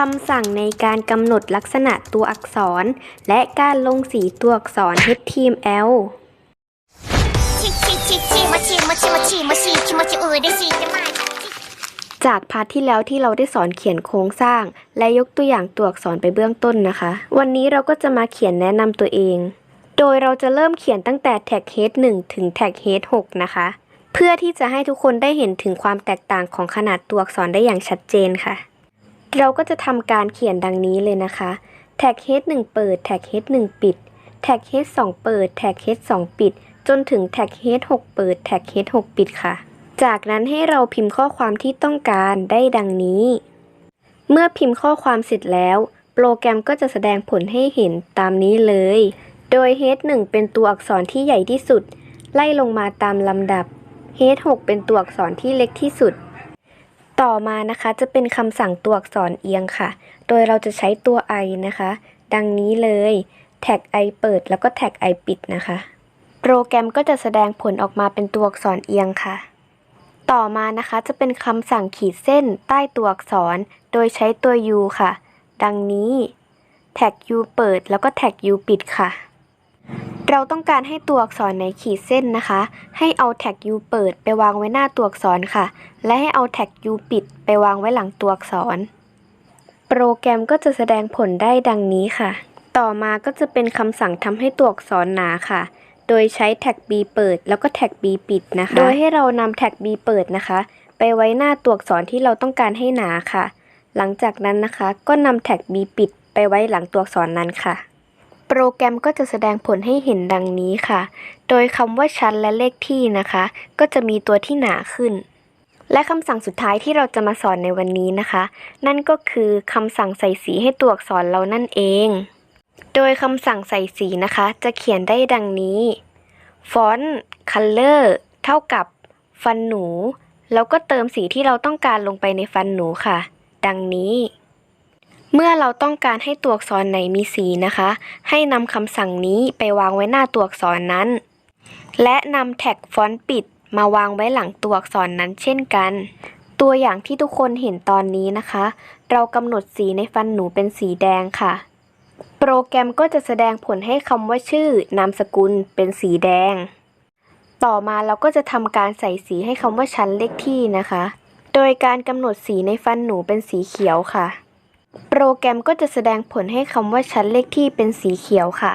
คำสั่งในการกำหนดลักษณะตัวอักษร และการลงสีตัวอักษร HTML จากพาร์ทที่แล้วที่เราได้สอนเขียนโครงสร้าง และยกตัวอย่างตัวอักษรไปเบื้องต้นนะคะ วันนี้เราก็จะมาเขียนแนะนำตัวเอง โดยเราจะเริ่มเขียนตั้งแต่แท็ก head 1 ถึงแท็ก head 6 นะคะ เพื่อที่จะให้ทุกคนได้เห็นถึงความแตกต่างของขนาดตัวอักษรได้อย่างชัดเจนค่ะ เราก็จะทำการเขียนดังนี้เลยนะคะ แท็ก head 1 เปิด แท็ก head 1 ปิด แท็ก head 2 เปิด แท็ก head 2 ปิด จนถึงแท็ก head 6 เปิด แท็ก head 6 ปิดค่ะ จากนั้นให้เราพิมพ์ข้อความที่ต้องการได้ดังนี้ เมื่อพิมพ์ข้อความเสร็จแล้ว โปรแกรมก็จะแสดงผลให้เห็นตามนี้เลย โดย head 1 เป็นตัวอักษรที่ใหญ่ที่สุด ไล่ลงมาตามลำดับ head 6 เป็นตัวอักษรที่เล็กที่สุด ต่อมานะคะจะเป็นคำสั่งตัวอักษรเอียงค่ะ โดยเราจะใช้ตัว i นะคะ ดังนี้เลยแท็ก i เปิดแล้วก็แท็ก i ปิดนะคะ โปรแกรมก็จะแสดงผลออกมาเป็นตัวอักษรเอียงค่ะ ต่อมานะคะจะเป็นคำสั่งขีดเส้นใต้ตัวอักษร โดยใช้ตัว u ค่ะ ดังนี้แท็ก u เปิดแล้วก็แท็ก u ปิดค่ะ เราต้องการให้ตัวอักษรในขีดเส้นนะคะ ให้เอาแท็ก u เปิดไปวางไว้หน้าตัวอักษรค่ะ และให้เอาแท็ก u ปิดไปวางไว้หลังตัวอักษร โปรแกรมก็จะแสดงผลได้ดังนี้ค่ะ ต่อมาก็จะเป็นคำสั่งทำให้ตัวอักษรหนาค่ะ โดยใช้แท็ก b เปิดแล้วก็แท็ก b ปิดนะคะ โดยให้เรานำแท็ก b เปิดนะคะ ไปไว้หน้าตัวอักษรที่เราต้องการให้หนาค่ะ หลังจากนั้นนะคะ ก็นำแท็ก b ปิดไปไว้หลังตัวอักษรนั้นค่ะ โปรแกรมก็จะแสดงผลให้เห็นดังนี้ค่ะ โดยคำว่าชั้นและเลขที่นะคะ ก็จะมีตัวที่หนาขึ้น และคำสั่งสุดท้ายที่เราจะมาสอนในวันนี้นะคะ นั่นก็คือคำสั่งใส่สีให้ตัวอักษรเรานั่นเอง โดยคำสั่งใส่สีนะคะ จะเขียนได้ดังนี้ font color เท่ากับ ฟันหนู แล้วก็เติมสีที่เราต้องการลงไปในฟันหนูค่ะ ดังนี้ เมื่อเราต้องการให้ตัวอักษรไหนมีสีนะคะ ให้นำคำสั่งนี้ไปวางไว้หน้าตัวอักษรนั้น และนำแท็กฟอนต์ปิดมาวางไว้หลังตัวอักษรนั้นเช่นกัน ตัวอย่างที่ทุกคนเห็นตอนนี้นะคะ เรากำหนดสีในฟันหนูเป็นสีแดงค่ะ โปรแกรมก็จะแสดงผลให้คำว่าชื่อนามสกุลเป็นสีแดง ต่อมาเราก็จะทำการใส่สีให้คำว่าชั้นเลขที่นะคะ โดยการกำหนดสีในฟันหนูเป็นสีเขียวค่ะ โปรแกรมก็จะแสดงผลให้คำว่าชั้นเลขที่เป็นสีเขียวค่ะ